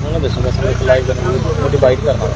ਉਹਨਾਂ ਦੱਸੋ ਦੱਸਣਾ ਸਾਨੂੰ ਲਾਈਵ ਕਰਨਾ ਮੋਟੀਵੇਟ ਕਰਨਾ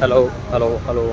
ਹੈਲੋ ਹੈਲੋ ਹੈਲੋ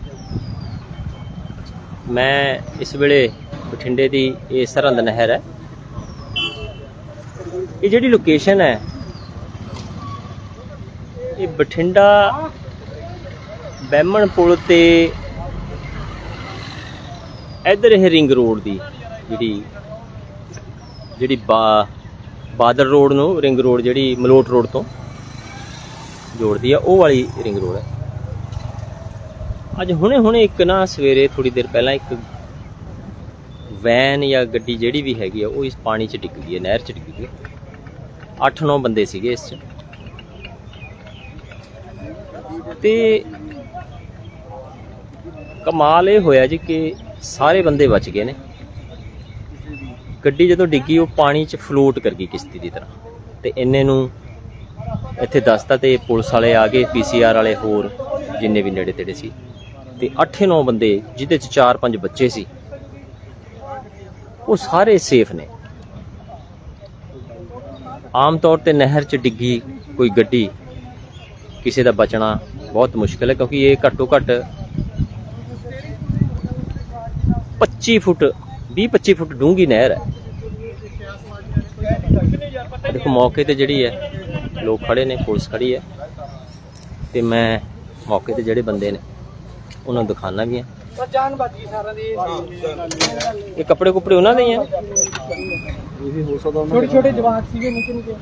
ਮੈਂ ਇਸ ਵੇਲੇ ਬਠਿੰਡੇ ਦੀ ਇਹ ਸਰਹੰਦ ਨਹਿਰ ਹੈ। ਇਹ ਜਿਹੜੀ ਲੋਕੇਸ਼ਨ ਹੈ, ਇਹ ਬਠਿੰਡਾ ਬੈਮਣ ਪੁਲ ਤੇ ਇਧਰ ਇਹ ਰਿੰਗ ਰੋਡ ਦੀ ਜਿਹੜੀ ਜਿਹੜੀ ਬਾ, ਬਾਦਲ ਰੋਡ ਨੂੰ ਰਿੰਗ ਰੋਡ ਜਿਹੜੀ ਮਲੋਟ ਰੋਡ ਤੋਂ ਜੋੜਦੀ ਆ, ਉਹ ਵਾਲੀ ਰਿੰਗ ਰੋਡ ਹੈ। ਅੱਜ ਹੁਣੇ ਹੁਣੇ ਇੱਕ ਨਾ ਸਵੇਰੇ ਥੋੜੀ ਦੇਰ ਪਹਿਲਾਂ ਇੱਕ ਵੈਨ ਜਾਂ ਗੱਡੀ ਜਿਹੜੀ ਵੀ ਹੈਗੀ ਆ, ਉਹ ਇਸ ਪਾਣੀ 'ਚ ਡਿੱਗ ਗਈ ਹੈ, ਨਹਿਰ 'ਚ ਡਿੱਗ ਗਈ 8-9 ਬੰਦੇ ਸੀਗੇ ਇਸ 'ਚ। ਤੇ ਕਮਾਲ ਇਹ ਹੋਇਆ ਜੀ ਕਿ ਸਾਰੇ ਬੰਦੇ ਬਚ ਗਏ ਨੇ। ਗੱਡੀ ਜਦੋਂ ਡਿੱਗੀ, ਉਹ ਪਾਣੀ 'ਚ ਫਲੋਟ ਕਰ ਗਈ ਕਿਸ਼ਤੀ ਦੀ ਤਰ੍ਹਾਂ। ਤੇ ਇੰਨੇ ਨੂੰ ਇੱਥੇ ਦੱਸਤਾ ਤੇ ਪੁਲਿਸ ਵਾਲੇ ਆ ਗਏ ਪੀਸੀਆਰ ਵਾਲੇ ਹੋਰ, ਜਿੰਨੇ ਵੀ ਨੇੜੇ ਤੇੜੇ ਸੀ। ਤੇ 8-9 ਬੰਦੇ, ਜਿਹਦੇ ਚ 4-5 ਬੱਚੇ ਸੀ, ਉਹ ਸਾਰੇ ਸੇਫ ਨੇ। ਆਮ ਤੌਰ ਤੇ ਨਹਿਰ ਚ ਡਿੱਗੀ ਕੋਈ ਗੱਡੀ ਕਿਸੇ ਦਾ ਬਚਣਾ ਬਹੁਤ ਮੁਸ਼ਕਲ ਹੈ, ਕਿਉਂਕਿ ਇਹ ਘੱਟੋ ਘੱਟ 25 ਫੁੱਟ 20-25 ਫੁੱਟ ਡੂੰਘੀ ਨਹਿਰ ਹੈ। ਦੇਖੋ, ਮੌਕੇ ਤੇ ਜਿਹੜੀ ਹੈ, ਲੋਕ ਖੜੇ ਨੇ, ਪੁਲਿਸ ਖੜੀ ਹੈ, ਤੇ ਮੈਂ ਮੌਕੇ ਤੇ ਜਿਹੜੇ ਬੰਦੇ ਨੇ ਉਹਨਾਂ ਨੂੰ ਦਿਖਾਣਾ ਵੀ ਹੈ। ਪਰ ਜਾਨ ਬਚ ਗਈ ਸਾਰਿਆਂ ਦੀ। ਇਹ ਕੱਪੜੇ ਕੁਪੜੇ ਉਹਨਾਂ ਦੇ ਹੀ ਆ। ਛੋਟੇ ਛੋਟੇ ਜਵਾਕ ਸੀਗੇ ਨਿੱਕੇ ਨਿੱਕੇ।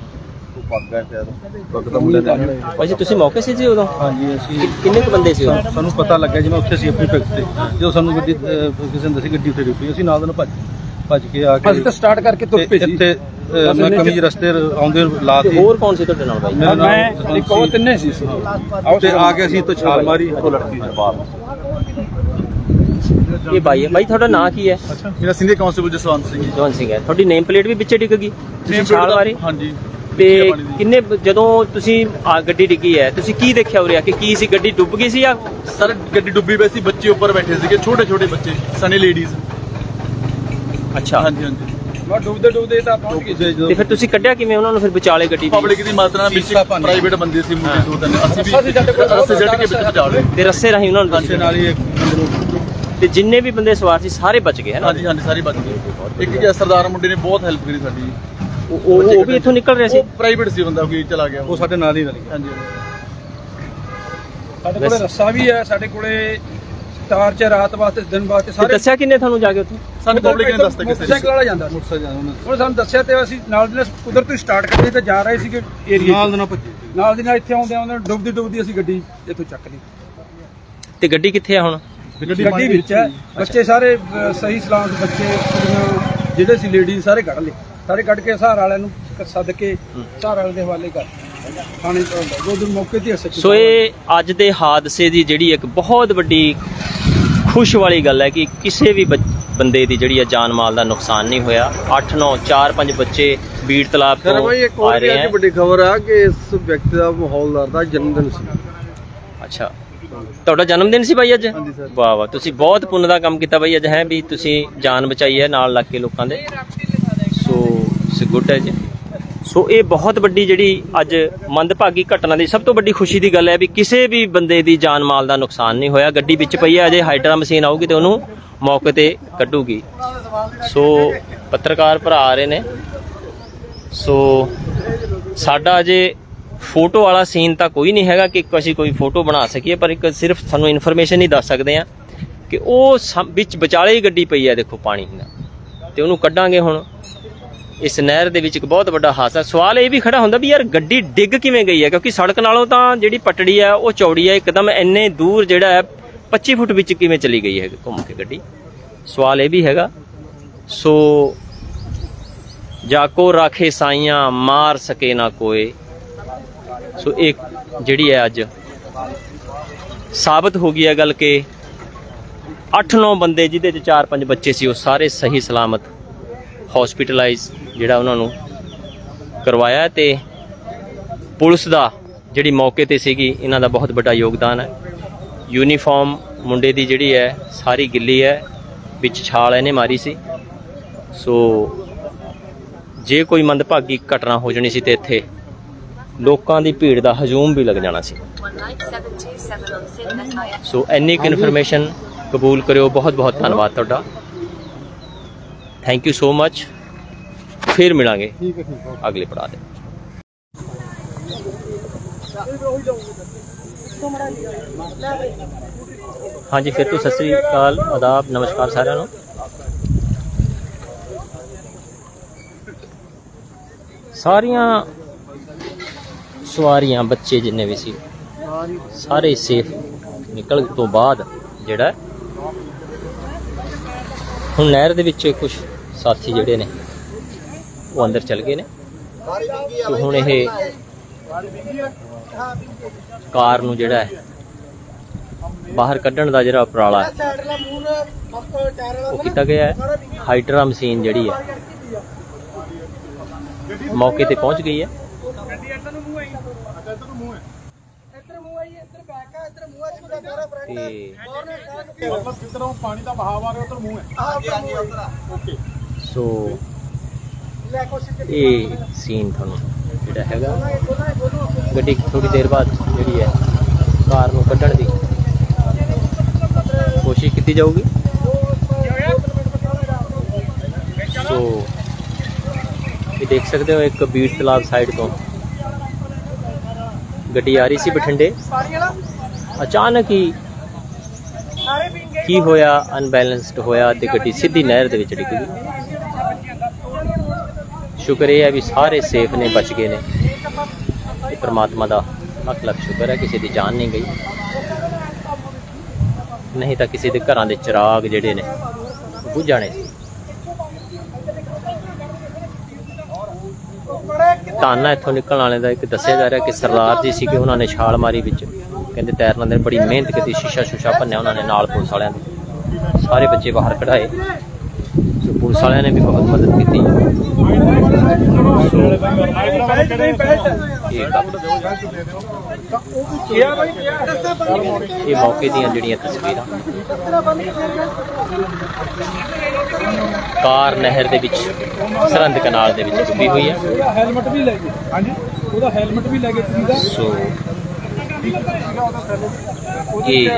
ਭਾਜੀ ਤੁਸੀਂ ਮੌਕੇ ਸੀ ਜੀ ਉਦੋਂ? ਹਾਂਜੀ ਅਸੀਂ ਕਿੰਨੇ ਕੁ ਬੰਦੇ ਸੀ ਉਦੋਂ? ਸਾਨੂੰ ਪਤਾ ਲੱਗਿਆ ਜਿਵੇਂ ਉੱਥੇ ਸੀ ਆਪਣੀ ਪਿਕ ਤੇ। ਜਦੋਂ ਸਾਨੂੰ ਗੱਡੀ ਕਿਸੇ ਨੇ ਦੱਸੀ ਗੱਡੀ ਉੱਥੇ ਰੁਕੀ ਅਸੀਂ ਨਾਲ ਦੇ ਨਾਲ ਭੱਜ ਭੱਜ ਕੇ ਆ ਕੇ ਅਸੀਂ ਤਾਂ ਸਟਾਰਟ ਕਰਕੇ ਤੁਰ ਪਏ ਸੀ। ਇੱਥੇ ਮੈਂ ਕਮੀਜ਼ ਰਸਤੇ ਆਉਂਦੇ ਲਾ ਤੇ ਕੇ ਹੋਰ ਕੌਣ ਸੀ ਤੁਹਾਡੇ ਨਾਲ ਭਾਈ ਮੈਂ ਇੱਕ ਉਹ। ਤਿੰਨੇ ਸੀ। ਤੇ ਆ ਕੇ ਅਸੀਂ ਤੋਂ ਛਾਲ ਮਾਰੀ। ਉਹ ਲੜਕੀ ਬਾਹਰ ਇਹ ਭਾਈ ਹੈ। ਭਾਈ ਤੁਹਾਡਾ ਨਾਂ ਕੀ ਹੈ? ਮੇਰਾ ਸੀਨੀਅਰ ਕਾਂਸਟੇਬਲ ਜਸਵੰਤ ਸਿੰਘ ਜੀ ਜਵਨ ਸਿੰਘ ਹੈ। ਤੁਹਾਡੀ ਨੇਮ ਪਲੇਟ ਵੀ ਵਿੱਚੇ ਡਿੱਗ ਗਈ? ਤੁਸੀਂ ਛਾਲ ਮਾਰੀ? ਹਾਂਜੀ। ਤੇ ਕਿੰਨੇ ਜਦੋਂ ਤੁਸੀਂ ਆ ਗੱਡੀ ਡਿੱਗੀ ਹੈ ਤੁਸੀਂ ਕੀ ਦੇਖਿਆ ਉਰੇ ਆ ਕਿ? ਕੀ ਸੀ? ਗੱਡੀ ਡੁੱਬ ਗਈ ਸੀ ਜਾਂ ਸਰ ਗੱਡੀ ਡੁੱਬੀ ਪਈ ਸੀ। ਬੱਚੇ ਉੱਪਰ ਬੈਠੇ ਸੀਗੇ। ਛੋਟੇ ਛੋਟੇ ਬੱਚੇ। ਸਨੀ ਲੇਡੀਜ਼। ਅੱਛਾ। ਹਾਂਜੀ ਹਾਂਜੀ। ਮੈਂ ਡੁੱਬਦੇ ਡੁੱਬਦੇ ਤਾਂ ਪਹੁੰਚ ਗਏ ਤੇ ਜਦੋਂ ਤੇ ਫਿਰ ਤੁਸੀਂ ਕੱਢਿਆ ਕਿਵੇਂ ਉਹਨਾਂ ਨੂੰ ਫਿਰ ਵਿਚਾਲੇ ਗੱਡੀ ਦੀ? ਪਬਲਿਕ ਦੀ ਮਦਦ ਨਾਲ ਵਿੱਚ। ਪ੍ਰਾਈਵੇਟ ਬੰਦੇ ਸੀ ਮੁੰਡੇ ਦੋ ਤਿੰਨ। ਅਸੀਂ ਵੀ ਅਸੀਂ ਸਾਡੇ ਕੋਲ ਰਸਤੇ ਜੱਟ ਕੇ ਵਿੱਚ ਲਏ। ਤੇ ਰੱਸੇ ਰਾਹੀਂ ਉਹਨਾਂ ਨੂੰ ਪਾਸੇ ਤੁਸੀਂ ਨਾਲ ਹੀ ਇੱਕ ਤੇ ਜਿੰਨੇ ਵੀ ਬੰਦੇ ਸਵਾਰ ਸੀ ਸਾਰੇ ਬਚ ਗਏ ਹੈ ਨਾ? ਹਾਂਜੀ ਹਾਂਜੀ ਸਾਰੇ ਬਚ ਗਏ। ਇੱਕ ਜੀ ਸਰਦਾਰ ਮੁੰਡੇ ਨੇ ਬਹੁਤ ਹੈਲਪ ਕਰੀ ਸਾਡੀ। ਉਹ ਉਹ ਵੀ ਇੱਥੋਂ ਨਿਕਲ ਰਿਹਾ ਸੀ? ਉਹ ਪ੍ਰਾਈਵੇਟ ਸੀ ਬੰਦਾ ਕੋਈ ਚਲਾ ਗਿਆ। ਉਹ ਸਾਡੇ ਨਾਲ ਹੀ ਗਿਆ ਹਾਂਜੀ ਸਾਡੇ ਕੋਲੇ ਰੱਸਾ ਵੀ ਹੈ ਸਾਡੇ ਕੋਲੇ ਸਟਾਰ ਚ ਰਾਤ ਵਾਸਤੇ ਦਿਨ ਵਾਸਤੇ ਤੇ ਸਾਰੇ ਦੱਸਿਆ ਕਿੰਨੇ ਤੁਹਾਨੂੰ ਜਾ ਕੇ ਉੱਥੇ? ਸਾਨੂੰ ਪਬਲਿਕ ਨੇ ਦੱਸਤਾ ਕਿਸੇ ਮੋਟਰਸਾਈਕਲ ਵਾਲਾ ਜਾਂਦਾ ਸੀ। ਮੋਟਰਸਾਈਕਲ ਉਹਨੇ ਉਹਨੇ ਸਾਨੂੰ ਦੱਸਿਆ ਤੇ ਅਸੀਂ ਨਾਲ ਦੀ ਨਾਲ ਕੁਦਰਤੀ ਸਟਾਰਟ ਕਰਦੇ ਤੇ ਜਾ ਰਹੇ ਸੀਗੇ ਏਰੀਆ ਨਾਲ ਦੇ ਨਾਲ ਭੱਜੇ ਨਾਲ ਦੀ ਨਾਲ ਇੱਥੇ ਆਉਂਦੇ ਆਉਂਦੇ ਡੁੱਬਦੀ ਡੁੱਬਦੀ ਅਸੀਂ ਗੱਡੀ ਇੱਥੋਂ ਚੱਕ ਲਈ। ਤੇ ਗੱਡੀ ਕਿੱਥੇ ਆ ਹੁਣ? ਗੱਡੀ ਵਿੱਚ ਹੈ। ਬੱਚੇ ਸਾਰੇ ਅਹ, ਸਹੀ ਸਲਾਮਤ ਬੱਚੇ ਕੁੜੀਆਂ ਜਿਹੜੇ ਸੀ ਲੇਡੀਜ਼ ਸਾਰੇ ਕੱਢ ਲਏ। ਸਾਰੇ ਕੱਢ ਕੇ ਸਹਾਰ ਵਾਲਿਆਂ ਨੂੰ ਕ- ਸੱਦ ਕੇ ਸਹਾਰ ਵਾਲੇ ਦੇ ਹਵਾਲੇ ਕਰ ਥਾਣੇ ਤੋਂ ਦੋ ਦਿਨ ਮੌਕੇ ਤੇ ਅਸਰ ਸੋ ਇਹ ਅੱਜ ਦੇ ਹਾਦਸੇ ਦੀ ਜਿਹੜੀ ਇੱਕ ਬਹੁਤ ਵੱਡੀ ਖੁਸ਼ ਵਾਲੀ ਗੱਲ ਹੈ ਕਿ ਕਿਸੇ ਵੀ ਬੰਦੇ ਦੀ ਜਿਹੜੀ ਹੈ ਜਾਨ ਮਾਲ ਦਾ ਨੁਕਸਾਨ ਨਹੀਂ ਹੋਇਆ। 8 9 4 5 ਬੱਚੇ ਬੀੜ ਤਲਾਬ ਤੋਂ ਆ ਰਹੇ ਹੈ। ਵੱਡੀ ਖਬਰ ਆ ਕਿ ਇਸ ਵਿਅਕਤੀ ਦਾ ਮਾਹੌਲਦਾਰ ਦਾ ਜਨਮ ਦਿਨ ਸੀ। ਅੱਛਾ। ਤੁਹਾਡਾ ਜਨਮ ਦਿਨ ਸੀ ਬਾਈ ਅੱਜ? ਵਾਹ ਵਾਹ। ਤੁਸੀਂ ਬਹੁਤ ਪੁੰਨ ਦਾ ਕੰਮ ਕੀਤਾ ਬਾਈ ਅੱਜ ਹੈ ਵੀ ਤੁਸੀਂ ਜਾਨ ਬਚਾਈ ਹੈ ਨਾਲ ਲੱਗ ਕੇ ਲੋਕਾਂ ਦੇ। ਸੋ ਸ ਗੁੱਡ ਹੈ ਜੀ। ਸੋ ਇਹ ਬਹੁਤ ਵੱਡੀ ਜਿਹੜੀ ਅੱਜ ਮੰਦਭਾਗੀ ਘਟਨਾ ਦੀ ਸਭ ਤੋਂ ਵੱਡੀ ਖੁਸ਼ੀ ਦੀ ਗੱਲ ਹੈ ਵੀ ਕਿਸੇ ਵੀ ਬੰਦੇ ਦੀ ਜਾਨ ਮਾਲ ਦਾ ਨੁਕਸਾਨ ਨਹੀਂ ਹੋਇਆ। ਗੱਡੀ ਵਿੱਚ ਪਈ ਹੈ, ਅਜੇ ਹਾਈਡਰਾ ਮਸ਼ੀਨ ਆਊਗੀ ਤੇ ਉਹਨੂੰ ਮੌਕੇ ਤੇ ਕੱਢੂਗੀ। ਸੋ ਪੱਤਰਕਾਰ ਭਰਾ ਆ ਰਹੇ ਨੇ। ਸੋ ਸਾਡਾ ਅਜੇ ਫੋਟੋ ਵਾਲਾ ਸੀਨ ਤਾਂ ਕੋਈ ਨਹੀਂ ਹੈਗਾ ਕਿ ਅਸੀਂ ਕੋਈ ਫੋਟੋ ਬਣਾ ਸਕੀਏ, ਪਰ ਇੱਕ ਸਿਰਫ ਤੁਹਾਨੂੰ ਇਨਫੋਰਮੇਸ਼ਨ ਹੀ ਦੱਸ ਸਕਦੇ ਆ ਕਿ ਉਹ ਸਮ- ਵਿੱਚ ਵਿਚਾਲੇ ਹੀ ਗੱਡੀ ਪਈ ਹੈ, ਦੇਖੋ ਪਾਣੀ ਦਾ ਤੇ ਉਹਨੂੰ ਕੱਢਾਂਗੇ ਹੁਣ। ਇਸ ਨਹਿਰ ਦੇ ਵਿੱਚ ਇੱਕ ਬਹੁਤ ਵੱਡਾ ਹਾਦਸਾ। ਸਵਾਲ ਇਹ ਵੀ ਖੜਾ ਹੁੰਦਾ ਵੀ ਯਾਰ ਗੱਡੀ ਡਿੱਗ ਕਿਵੇਂ ਗਈ ਹੈ? ਕਿਉਂਕਿ ਸੜਕ ਨਾਲੋਂ ਤਾਂ ਜਿਹੜੀ ਪਟੜੀ ਹੈ, ਉਹ ਚੌੜੀ ਹੈ, ਇੱਕਦਮ ਇੰਨੇ ਦੂਰ ਜਿਹੜਾ ਹੈ 25 ਫੁੱਟ ਵਿੱਚ ਕਿਵੇਂ ਚਲੀ ਗਈ ਹੈ ਘੁੰਮ ਕੇ ਗੱਡੀ? ਸਵਾਲ ਇਹ ਵੀ ਹੈਗਾ। ਸੋ ਜਾਕੋ ਰਾਖੇ ਸਾਈਆਂ, ਮਾਰ ਸਕੇ ਨਾ ਕੋਏ। ਸੋ ਇਹ ਜਿਹੜੀ ਹੈ ਅੱਜ ਸਾਬਤ ਹੋ ਗਈ ਹੈ ਗੱਲ ਕਿ 8-9 ਬੰਦੇ, ਜਿਹਦੇ ਚ 4-5 ਬੱਚੇ ਸੀ, ਉਹ ਸਾਰੇ ਸਹੀ ਸਲਾਮਤ ਹਸਪੀਟਲਾਈਜ਼ ਜਿਹੜਾ ਉਹਨਾਂ ਨੂੰ ਕਰਵਾਇਆ ਤੇ ਪੁਲਿਸ ਦਾ ਜਿਹੜੀ ਮੌਕੇ ਤੇ ਸੀਗੀ ਇਹਨਾਂ ਦਾ ਬਹੁਤ ਵੱਡਾ ਯੋਗਦਾਨ ਹੈ। ਯੂਨੀਫਾਰਮ ਮੁੰਡੇ ਦੀ ਜਿਹੜੀ ਹੈ ਸਾਰੀ ਗਿੱਲੀ ਹੈ ਵਿੱਚ ਛਾਲ ਇਹਨੇ ਮਾਰੀ ਸੀ। ਸੋ ਜੇ ਕੋਈ ਮੰਦਭਾਗੀ ਘਟਨਾ ਹੋ ਜਾਣੀ ਸੀ ਤੇ ਇੱਥੇ ਲੋਕਾਂ ਦੀ ਭੀੜ ਦਾ ਹਜੂਮ ਵੀ ਲੱਗ ਜਾਣਾ ਸੀ। 19727 on Sid SIF. ਸੋ ਕੁ ਇਨਫੋਰਮੇਸ਼ਨ ਕਬੂਲ ਕਰਿਓ। ਬਹੁਤ ਬਹੁਤ ਧੰਨਵਾਦ ਤੁਹਾਡਾ। ਥੈਂਕ ਯੂ ਸੋ ਮੱਚ ਫਿਰ ਮਿਲਾਂਗੇ ਅਗਲੇ ਪੜਾਅ ਦੇ ਹਾਂਜੀ ਫਿਰ ਤੋਂ ਸਤਿ ਸ੍ਰੀ ਅਕਾਲ ਆਦਾਬ ਨਮਸਕਾਰ ਸਾਰਿਆਂ ਨੂੰ। ਸਾਰੀਆਂ ਸਵਾਰੀਆਂ ਬੱਚੇ ਜਿੰਨੇ ਵੀ ਸੀ ਸਾਰੇ ਸੇਫ ਨਿਕਲ ਤੋਂ ਬਾਅਦ ਜਿਹੜਾ ਹੁਣ ਨਹਿਰ ਦੇ ਵਿੱਚ ਕੁਝ ਸਾਥੀ ਜਿਹੜੇ ਨੇ, ਉਹ ਅੰਦਰ ਚਲ ਗਏ ਨੇ। ਸੋ ਹੁਣ ਇਹ ਕਾਰ ਨੂੰ ਜਿਹੜਾ ਹੈ, ਬਾਹਰ ਕੱਢਣ ਦਾ ਜਿਹੜਾ ਉਪਰਾਲਾ ਹੈ, ਉਹ ਕੀਤਾ ਗਿਆ ਹੈ। ਹਾਈਡਰਾ ਮਸ਼ੀਨ ਜਿਹੜੀ ਹੈ, ਮੌਕੇ ਤੇ ਪਹੁੰਚ ਗਈ ਹੈ। ਤੇ ਮਤਲਬ ਜਿੱਧਰੋਂ ਪਾਣੀ ਦਾ ਬਹਾਵ ਆ ਰਿਹਾ ਉਧਰ ਮੂੰਹ ਹੈ ਸੋ ਇਹ ਸੀਨ ਤੁਹਾਨੂੰ ਜਿਹੜਾ ਹੈਗਾ, ਗੱਡੀ ਥੋੜੀ ਦੇਰ ਬਾਅਦ ਜਿਹੜੀ ਹੈ ਕਾਰ ਨੂੰ ਕੱਢਣ ਦੀ ਕੋਸ਼ਿਸ਼ ਕੀਤੀ ਜਾਊਗੀ। ਸੋ ਇਹ ਦੇਖ ਸਕਦੇ ਹੋ ਇੱਕ ਬੀੜ ਤਲਾਬ ਸਾਈਡ ਤੋਂ ਗੱਡੀ ਆ ਰਹੀ ਸੀ ਬਠਿੰਡੇ। ਅਚਾਨਕ ਹੀ ਕੀ ਹੋਇਆ ਅਨਬੈਲੈਂਸਡ ਹੋਇਆ ਤੇ ਗੱਡੀ ਸਿੱਧੀ ਨਹਿਰ ਦੇ ਵਿੱਚ ਡਿੱਗ ਗਈ। ਸ਼ੁਕਰ ਇਹ ਹੈ ਵੀ ਸਾਰੇ ਸੇਫ ਨੇ, ਬਚ ਗਏ ਨੇ। ਇਹ ਪ੍ਰਮਾਤਮਾ ਦਾ ਲੱਖ ਲੱਖ ਸ਼ੁਕਰ ਹੈ, ਕਿਸੇ ਦੀ ਜਾਨ ਨਹੀਂ ਗਈ। ਨਹੀਂ ਤਾਂ ਕਿਸੇ ਦੇ ਘਰਾਂ ਦੇ ਚਿਰਾਗ ਜਿਹੜੇ ਨੇ ਉਹ ਬੁੱਝ ਸੀ। ਤਾਨਾ ਇੱਥੋਂ ਨਿਕਲਣ ਵਾਲੇ ਦਾ ਇੱਕ ਦੱਸਿਆ ਜਾ ਰਿਹਾ ਕਿ ਸਰਦਾਰ ਜੀ ਸੀਗੇ ਉਹਨਾਂ ਨੇ ਛਾਲ ਮਾਰੀ ਵਿੱਚ। ਕਹਿੰਦੇ ਤੈਰਨ ਦੇ ਬੜੀ ਮਿਹਨਤ ਕੀਤੀ ਸ਼ੀਸ਼ਾ ਸ਼ੂਸ਼ਾ ਭੰਨਿਆ ਉਹਨਾਂ ਨੇ ਨਾਲ ਪੁਲਿਸ ਵਾਲਿਆਂ ਦੇ ਸਾਰੇ ਬੱਚੇ ਬਾਹਰ ਕਢਾਏ। ਸੋ ਪੁਲਿਸ ਵਾਲਿਆਂ ਨੇ ਵੀ ਬਹੁਤ ਮਦਦ ਕੀਤੀ। ਇਹ ਮੌਕੇ ਦੀਆਂ ਜਿਹੜੀਆਂ ਤਸਵੀਰਾਂ। ਕਾਰ ਨਹਿਰ ਦੇ ਵਿੱਚ ਸਰਹੰਦ ਕਨਾਲ ਦੇ ਵਿੱਚ ਡੁੱਬੀ ਹੋਈ ਹੈ। ਹੈਲਮਟ ਵੀ ਲੈ ਗਏ। ਹਾਂਜੀ ਉਹਦਾ ਹੈਲਮਟ ਵੀ ਲੈ ਗਏ ਤੁਸੀਂ ਦਾ ਸੋ ਇਹ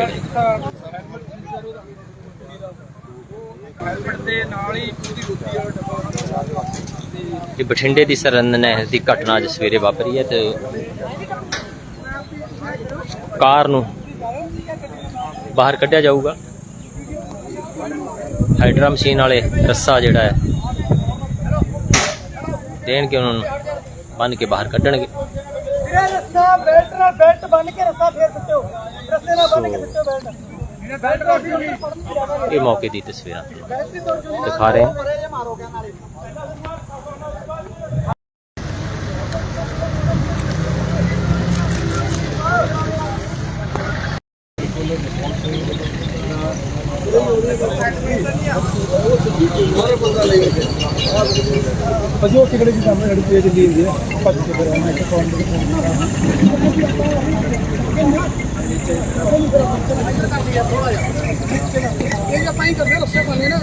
ਜਿਹੜੇ ਬਠਿੰਡੇ ਦੀ ਸਰਹੰਦ ਨਹਿਰ ਦੀ ਘਟਨਾ ਅੱਜ ਸਵੇਰੇ ਵਾਪਰੀ ਹੈ ਤੇ ਕਾਰ ਨੂੰ ਬਾਹਰ ਕੱਢਿਆ ਜਾਊਗਾ। ਹਾਈਡਰਾ ਮਸ਼ੀਨ ਵਾਲੇ ਰੱਸਾ ਜਿਹੜਾ ਹੈ, ਦੇਣਗੇ ਉਹਨਾਂ ਨੂੰ ਬੰਨ ਕੇ ਬਾਹਰ ਕੱਢਣਗੇ। ਵੀਰੇ ਰੱਸਾ ਬੈਲਟ ਨਾਲ ਬੈਲਟ ਬੰਨ ਕੇ ਰੱਸਾ ਫੇਰ ਸੱਚੋ ਰੱਸੇ ਨਾਲ ਬੰਨ ਕੇ ਸੱਚੋ ਬੈਲਟ ਬੈਲਟ ਰੋਟੀ ਇਹ ਮੌਕੇ ਦੀ ਤਸਵੀਰਾਂ ਦਿਖਾ ਰਹੇ ਹਾਂ ਅਸੀਂ ਉਹ ਟਿਕੜੇ ਦੀ ਸਾਹਮਣੇ ਲੜੀ ਪਈ ਚੱਲੀ ਹੁੰਦੀ ਹੈ ਭੱਜ ਕੇ ਫਿਰ ਆਉਣਾ ਇੱਕ ਕੌਣ ਇਹ ਆਪਾਂ ਹੀ ਕਰਦੇ ਰੱਸੇ ਪਾਣੇ ਨਾ।